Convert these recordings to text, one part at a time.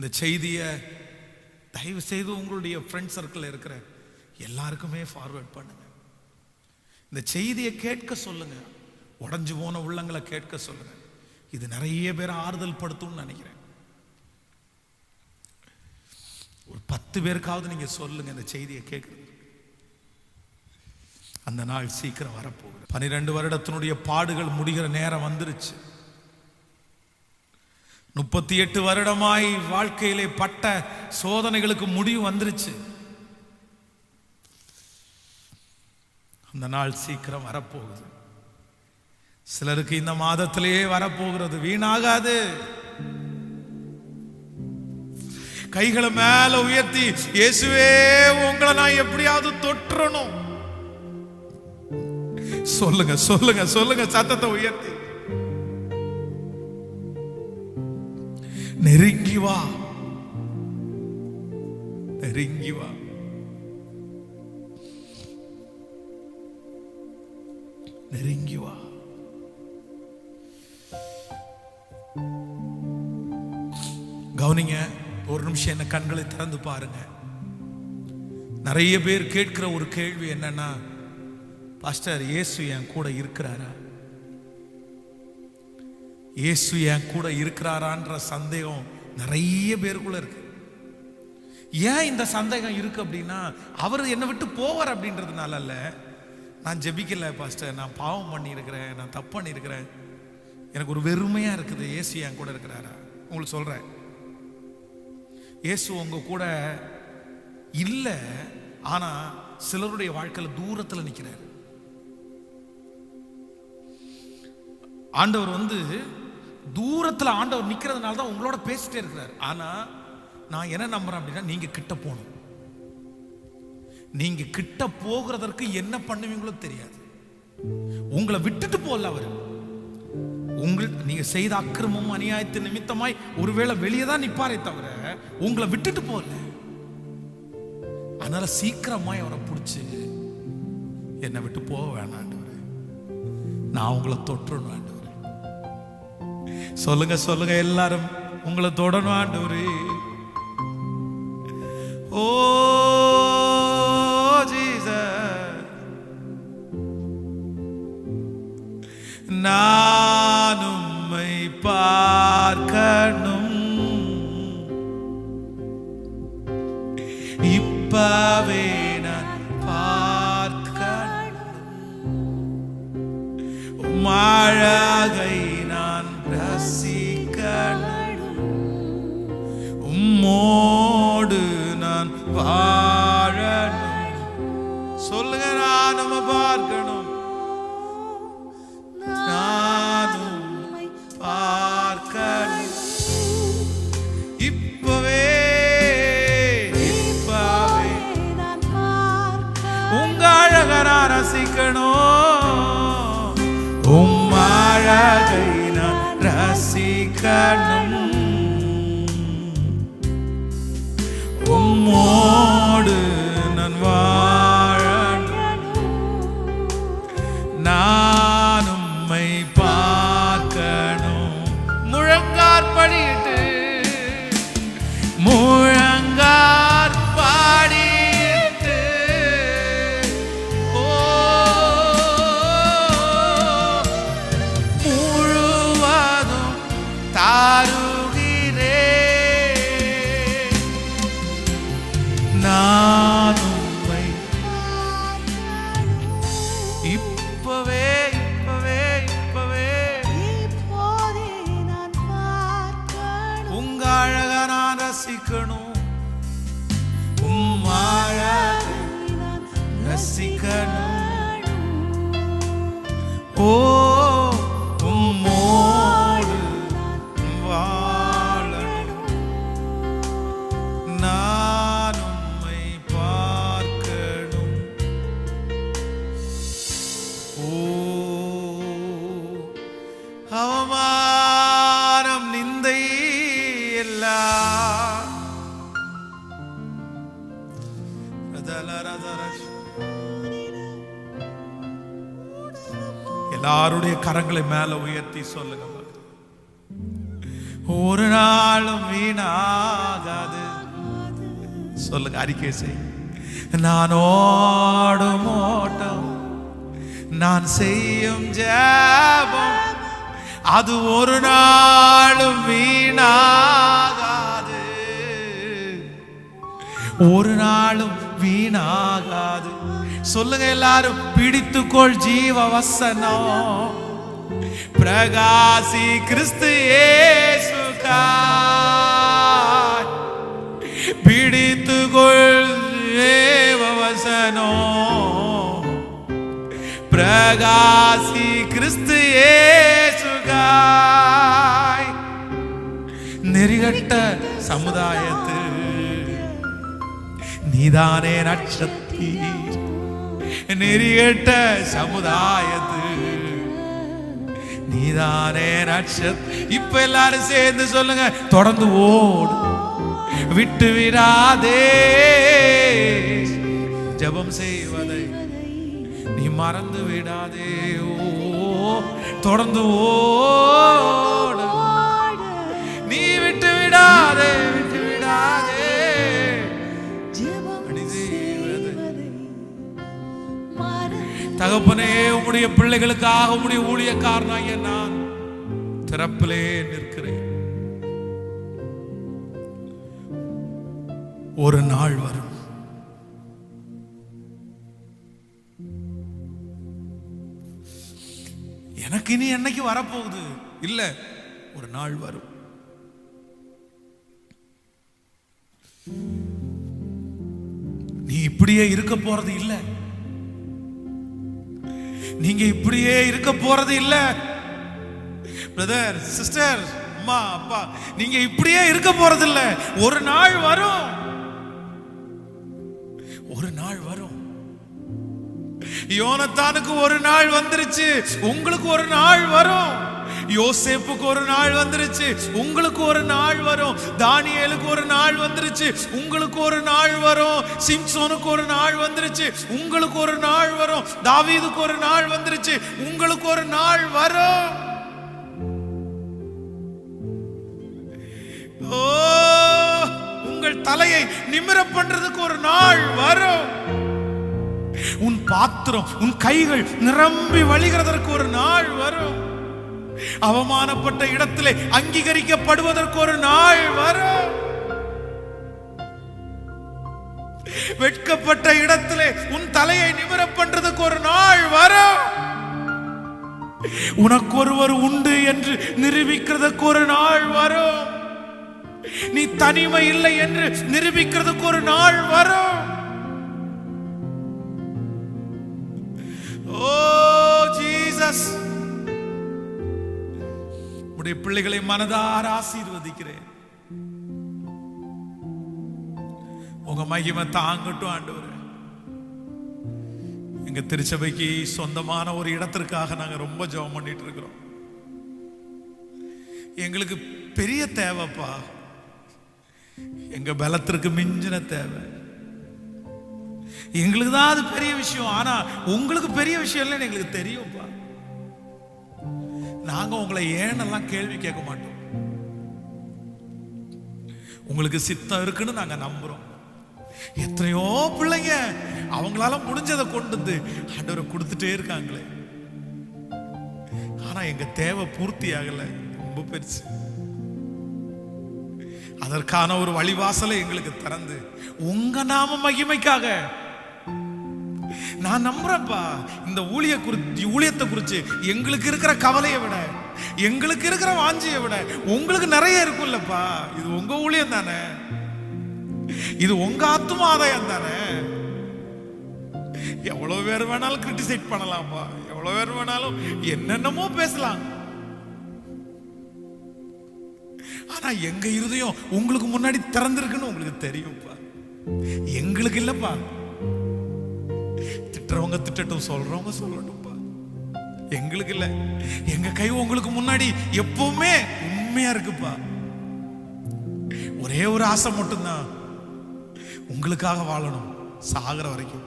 இந்த செய்தியை தயவு செய்து உங்களுடைய ஃப்ரெண்ட் சர்க்கிள் இருக்கிற எல்லாருக்குமே ஃபார்வேர்ட் பண்ணுங்க. இந்த செய்தியை கேட்க சொல்லுங்க. உடஞ்சு போன உள்ளங்களை கேட்க சொல்லுங்க. இது நிறைய பேர் ஆறுதல் படுத்தும்னு நினைக்கிறேன். ஒரு பத்து பேருக்காவது நீங்க சொல்லுங்க இந்த செய்தியை கேட்குறது அந்த நாள் சீக்கிரம் வரப்போகுது. பன்னிரெண்டு வருடத்தினுடைய பாடுகள் முடிகிற நேரம் வந்துருச்சு. முப்பத்தி எட்டு வருடமாய் வாழ்க்கையிலே பட்ட சோதனைகளுக்கு முடிவு வந்துருச்சு. அந்த நாள் சீக்கிரம் வரப்போகுது. சிலருக்கு இந்த மாதத்திலேயே வரப்போகிறது. வீணாகாது. கைகளை மேல உயர்த்தி இயேசுவே உங்களை நான் எப்படியாவது தொற்றணும். சொல்லுங்க சொல்லுங்க சொல்லுங்க சத்தத்தை உயர்த்தி. நெருங்கி வா. நெருங்கி வா. நெருங்கி வா. கவனிங்க ஒரு நிமிஷம் என்ன கண்களை திறந்து பாருங்க. நிறைய பேர் கேட்கிற ஒரு கேள்வி என்னன்னா பாஸ்டர் இயேசு என் கூட இருக்கிறாரா? இயேசு என் கூட இருக்கிறாரான்ற சந்தேகம் நிறைய பேருக்குள்ள இருக்கு. ஏன் இந்த சந்தேகம் இருக்கு அப்படின்னா அவர் என்னை விட்டு போவார் அப்படின்றதுனால அல்ல. நான் ஜெபிக்கல பாஸ்டர். நான் பாவம் பண்ணியிருக்கிறேன் நான் தப்பு பண்ணியிருக்கிறேன். எனக்கு ஒரு வெறுமையா இருக்குது. இயேசு என் கூட இருக்கிறாரா? உங்களுக்கு சொல்றேன். இயேசு உங்க கூட இல்லை ஆனா சிலருடைய வாழ்க்கையில் தூரத்தில் நிற்கிறார் ஆண்டவர் வந்து தூரத்துல ஆண்டவர் நிற்கிறதுனால தான் உங்களோட பேசிட்டே இருக்கிறார். ஆனா நான் என்ன நம்புறேன் அப்படின்னா நீங்க கிட்ட போகணும். நீங்க கிட்ட போகிறதற்கு என்ன பண்ணுவீங்களோ தெரியாது. உங்களை விட்டுட்டு போகல அவர். உங்கள் நீங்க செய்த அக்கிரமம் அநியாயத்தின் நிமித்தமாய் ஒருவேளை வெளியே தான் நிப்பாரே தவிர உங்களை விட்டுட்டு போகல. அதனால சீக்கிரமாய் அவரை பிடிச்சி என்னை விட்டு போக வேணாண்டவர் நான் உங்களை தொற்றணும் சொல்லுங்க சொல்லுங்க எல்லாரும். உங்களை தொடணும் ஆண்டவரே. Oh Jesus. நான் உம்மை பார்க்கணும். இப்பவே நான் எல்லாருடைய கரங்களை மேல உயர்த்தி சொல்லுங்க. ஒரு நாளும் வீணாகாது. சொல்லுங்க அறிக்கை செய். நான் ஓடும் ஓட்டம் நான் செய்யும் ஜாபம் அது ஒரு நாளும் வீணாகாது. ஒரு நாளும் வீணாகாது. சொல்லுங்க எல்லாரும் பிடித்துக்கொள் ஜீவ வசனம் பிரகாசி கிறிஸ்து இயேசுக்காய் பிடித்துக்கொள் தேவ வசனம் பிரகாசி கிறிஸ்து இயேசுகாய் நெறிகட்ட சமுதாயத்தில் நீதானே நட்சத்திரி நெறிகட்ட சமுதாயத்து. நீதானே நட்சத் இப்ப எல்லாரும் சேர்ந்து சொல்லுங்க தொடர்ந்து ஓடு. விட்டு விடாதே. ஜெபம் செய்வதை நீ மறந்து விடாதே. ஓ தொடர்ந்து ஓ. தகப்பனே உம்முடைய பிள்ளைகளுக்காக உம்முடைய ஊழியக்காரனாகிய நான் திறப்பிலே நிற்கிறேன். ஒரு நாள் வரும். எனக்கு இனி என்னைக்கு வரப்போகுது? இல்ல ஒரு நாள் வரும். நீ இப்படியே இருக்க போறது இல்ல. நீங்க இப்படியே இருக்க போறது இல்ல. பிரதர் சிஸ்டர் அம்மா அப்பா நீங்க இப்படியே இருக்க போறது இல்ல. ஒரு நாள் வரும். ஒரு நாள் வரும். யோனத்தானுக்கு ஒரு நாள் வந்துருச்சு. உங்களுக்கு ஒரு நாள் வரும். யோசேப்புக்கு ஒரு நாள் வந்துருச்சு உங்களுக்கு ஒரு நாள் வரும் தானியலுக்கு ஒரு நாள் வந்துருச்சு உங்களுக்கு ஒரு நாள் வரும் சிம்சோனுக்கு ஒரு நாள் வந்துருச்சு உங்களுக்கு ஒரு நாள் வரும் தாவீதுக்கு ஒரு நாள் வந்துருச்சு உங்களுக்கு ஒரு நாள் வரும் ஓ உங்கள் தலையை நிமிர பண்றதுக்கு ஒரு நாள் வரும் உன் பாத்திரம் உன் கைகள் நிரம்பி வழிகிறதற்கு ஒரு நாள் வரும் அவமானப்பட்ட இடத்திலே அங்கீகரிக்கப்படுவதற்கு ஒரு நாள் வரும் வெட்கப்பட்ட இடத்திலே உன் தலையை நிமிர பண்றதுக்கு ஒரு நாள் வரும் உனக்கு ஒருவர் உண்டு என்று நிரூபிக்கிறதுக்கு ஒரு நாள் வரும் நீ தனிமை இல்லை என்று நிரூபிக்கிறதுக்கு ஒரு நாள் வரும் பிள்ளைகளை மனதார ஆசீர்வதிக்கிறேன். உங்க மகிமை தாங்கட்டும் ஆண்டவர். எங்க திருச்சபைக்கு சொந்தமான ஒரு இடத்திற்காக நாங்க ரொம்ப ஜெபம் பண்ணிட்டு இருக்கிறோம் எங்களுக்கு பெரிய தேவைப்பா. எங்க பலத்திற்கு மிஞ்சின தேவை. எங்களுக்கு தான் அது பெரிய விஷயம். ஆனா உங்களுக்கு பெரிய விஷயம் இல்லைன்னு எங்களுக்கு தெரியும்ப்பா நாங்க உங்களை ஏனெல்லாம் கேள்வி கேட்க மாட்டோம்? உங்களுக்கு சித்தம் இருக்குன்னு நாங்க நம்புறோம். எத்தனையோ பிள்ளைங்க அவங்களால முடிஞ்சதை கொண்டு வந்து ஆண்டவரை கொடுத்துட்டே இருக்காங்களே. ஆனா எங்க தேவை பூர்த்தி ஆகல. ரொம்ப பெருசு. அதற்கான ஒரு வழிவாசலை எங்களுக்கு திறந்து உங்க நாம மகிமைக்காக நான் நம்புறப்பா இந்த ஊழிய குறி ஊழியத்தை குறித்து எங்களுக்கு இருக்கிற கவலையை விட எங்களுக்கு இருக்கிற வாஞ்சியை விட உங்களுக்கு நிறைய இருக்கும்லப்பா. இது உங்க ஊழியம் தானே. இது உங்க ஆத்தும ஆதாயம் தானே. எவ்வளவு பேர் வேணாலும் கிரிட்டிசைட் பண்ணலாம்ப்பா. எவ்வளவு பேர் வேணாலும் என்னென்னமோ பேசலாம். ஆனா எங்க இருதயம் உங்களுக்கு முன்னாடி திறந்திருக்குன்னு உங்களுக்கு தெரியும்ப்பா. எங்களுக்கு இல்லப்பா. திட்டுறவங்க திட்டட்டும் சொல்றவங்க சொல்லட்டும்ப்பா. எங்களுக்கு இல்லை. எங்க கை உங்களுக்கு முன்னாடி எப்பவுமே உண்மையா இருக்குப்பா. ஒரே ஒரு ஆசை மட்டும்தான். உங்களுக்காக வாழணும் சாகிற வரைக்கும்.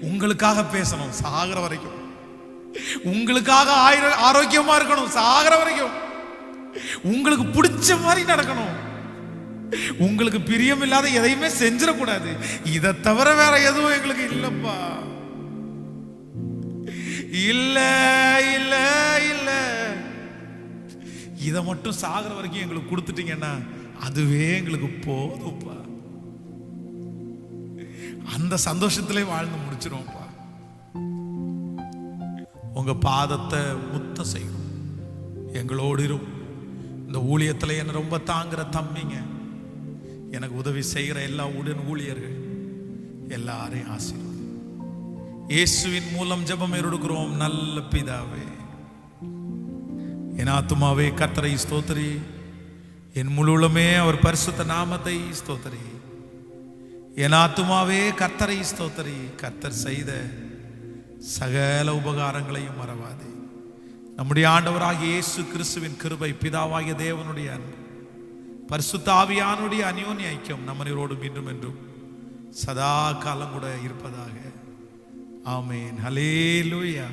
உங்களுக்காக பேசணும் சாகிற வரைக்கும். உங்களுக்காக ஆரோக்கியமா இருக்கணும் சாகிற வரைக்கும். உங்களுக்கு பிடிச்ச மாதிரி நடக்கணும். உங்களுக்கு பிரியம் இல்லாத எதையுமே செஞ்சிடக்கூடாது. இதை தவிர வேற எதுவும் எங்களுக்கு இல்லப்பா. இல்ல இல்ல இல்ல. இதை மட்டும் சாகிற வரைக்கும் எங்களுக்கு கொடுத்துட்டீங்கன்னா அதுவே எங்களுக்கு போதும்ப்பா. அந்த சந்தோஷத்திலே வாழ்ந்து முடிச்சிருவோம்ப்பா. உங்க பாதத்தை முத்த செய்யும் எங்களோடு இரும். இந்த ஊழியத்தில் என்ன ரொம்ப தாங்குற தம்பிங்க. எனக்கு உதவி செய்கிற எல்லா உடன் ஊழியர்கள் எல்லாரையும் ஆசிரியர் இயேசுவின் மூலம் ஜெபம் எடுக்கிறோம் நல்ல பிதாவே என் ஆத்துமாவே கத்தரை ஸ்தோத்திரி. என் முழுமே அவர் பரிசுத்த நாமத்தை ஸ்தோத்திரி. என் ஆத்துமாவே கத்தரை ஸ்தோத்திரி. கத்தர் செய்த சகல உபகாரங்களையும் மறவாதே. நம்முடைய ஆண்டவராகிய இயேசு கிறிஸ்துவின் கிருபை பிதாவாகிய தேவனுடைய அன்பு பரிசுத்தாவியானுடைய அந்யோன்ய ஐக்கியம் நம்மனிரோடு மீண்டும் என்றும் சதா காலம் கூட இருப்பதாக ஆமேன் ஹலேலூயா